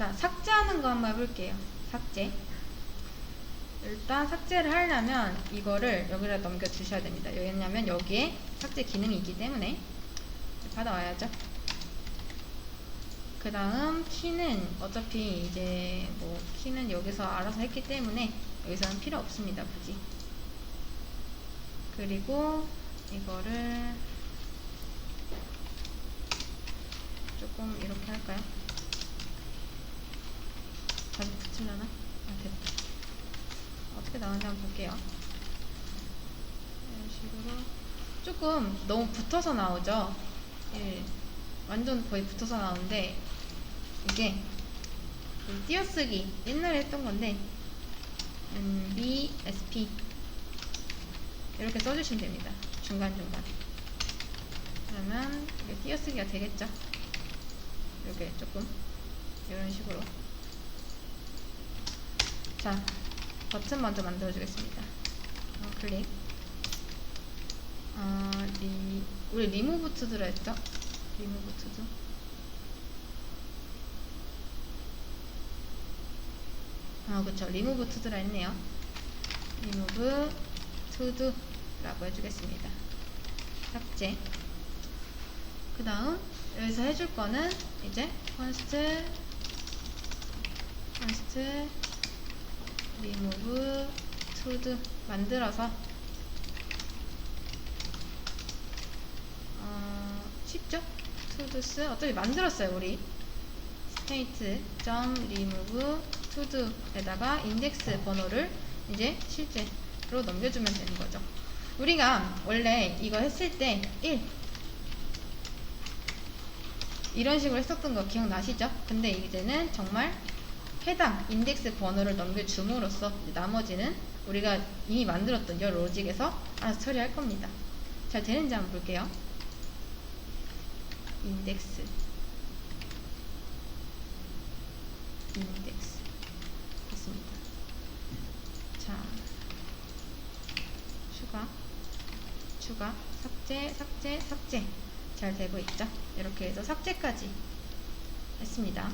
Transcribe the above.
자, 삭제하는 거 한번 해볼게요. 삭제. 일단 삭제를 하려면 이거를 여기다 넘겨 주셔야 됩니다. 왜냐면 여기에 삭제 기능이 있기 때문에 받아와야죠. 그 다음 키는 어차피 이제 뭐 키는 여기서 알아서 했기 때문에 여기서는 필요 없습니다. 굳이. 그리고 이거를 조금 이렇게 할까요? 다시 붙이려나? 아, 됐다. 어떻게 나오는지 한번 볼게요. 이런 식으로 조금 너무 붙어서 나오죠? 예, 완전 거의 붙어서 나오는데 이게 그 띄어쓰기 옛날에 했던 건데 음, BSP 이렇게 써주시면 됩니다. 중간중간 그러면 이게 띄어쓰기가 되겠죠? 이렇게 조금 이런 식으로 자 버튼 먼저 만들어 주겠습니다. 어, 클릭. 어, 리, 우리 리무브 투드로 했죠? 리무브 투드. 아 그쵸. 리무브 투드라 했네요. 리무브 투드라고 해주겠습니다. 삭제. 그 다음 여기서 해줄 거는 이제 컨스 리무브 투드 만들어서 어, 쉽죠? 투드스 어차피 만들었어요 우리 스테이트 점 리무브 투드에다가 인덱스 번호를 이제 실제로 넘겨주면 되는 거죠 우리가 원래 이거 했을 때 1, 이런 식으로 했었던 거 기억나시죠? 근데 이제는 정말 해당 인덱스 번호를 넘겨줌으로써 나머지는 우리가 이미 만들었던 여 로직에서 알아서 처리할 겁니다. 잘 되는지 한번 볼게요. 인덱스 인덱스 됐습니다. 자 추가 추가 삭제 삭제 삭제 잘 되고 있죠? 이렇게 해서 삭제까지 했습니다.